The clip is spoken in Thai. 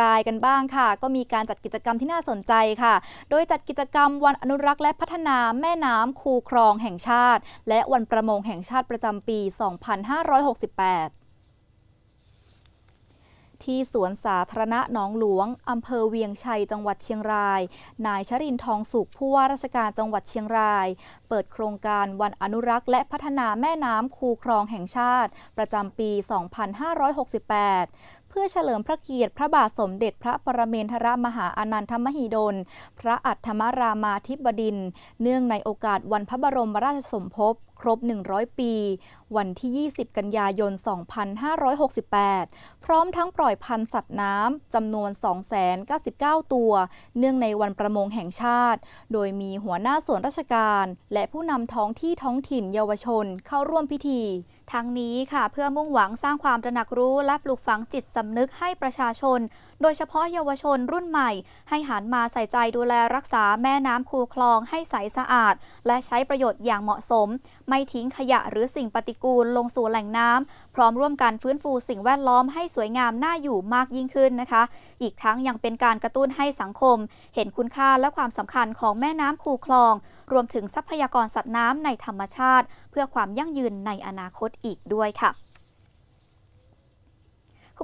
รายกันบ้างค่ะ ก็มีการจัดกิจกรรมที่น่าสนใจค่ะ โดยจัดกิจกรรมวันอนุรักษ์และพัฒนาแม่น้ำคูคลองแห่งชาติ และวันประมงแห่งชาติประจำปี 2568ที่สวนสาธารณะหนองหลวง อำเภอเวียงชัย จังหวัดเชียงราย นายชรินทองสุขผู้ว่าราชการจังหวัดเชียงราย เปิดโครงการวันอนุรักษ์และพัฒนาแม่น้ำคูคลองแห่งชาติ ประจำปี 2568 เพื่อเฉลิมพระเกียรติพระบาทสมเด็จพระปรเมนทรมหาอนันทมหิดล พระอัฏฐมรามาธิบดิน เนื่องในโอกาสวันพระบรมราชสมภพ ครบ 100 ปี วันที่ 20 กันยายน 2568 พร้อมทั้งปล่อยพันธุ์สัตว์น้ำจำนวน 299 ตัว เนื่องในวันประมงแห่งชาติ โดยมีหัวหน้าส่วนราชการ และผู้นำท้องที่ท้องถิ่นเยาวชนเข้าร่วมพิธี ทั้งนี้ค่ะเพื่อมุ่งหวังสร้างความตระหนักรู้และปลูกฝังจิตสำนึกให้ประชาชน โดยเฉพาะเยาวชนรุ่นใหม่ ให้หันมาใส่ใจดูแลรักษาแม่น้ำคูคลองให้ใสสะอาด และใช้ประโยชน์อย่างเหมาะสมไม่ทิ้งขยะหรือสิ่งปฏิกูลลงสู่แหล่งน้ำพร้อมร่วมกันฟื้นฟูสิ่งแวดล้อมให้สวยงามน่าอยู่มากยิ่งขึ้นนะคะ อีกทั้งยังเป็นการกระตุ้นให้สังคม เห็นคุณค่าและความสำคัญของแม่น้ำคูคลอง รวมถึงทรัพยากรสัตว์น้ำในธรรมชาติ เพื่อความยั่งยืนในอนาคตอีกด้วยค่ะ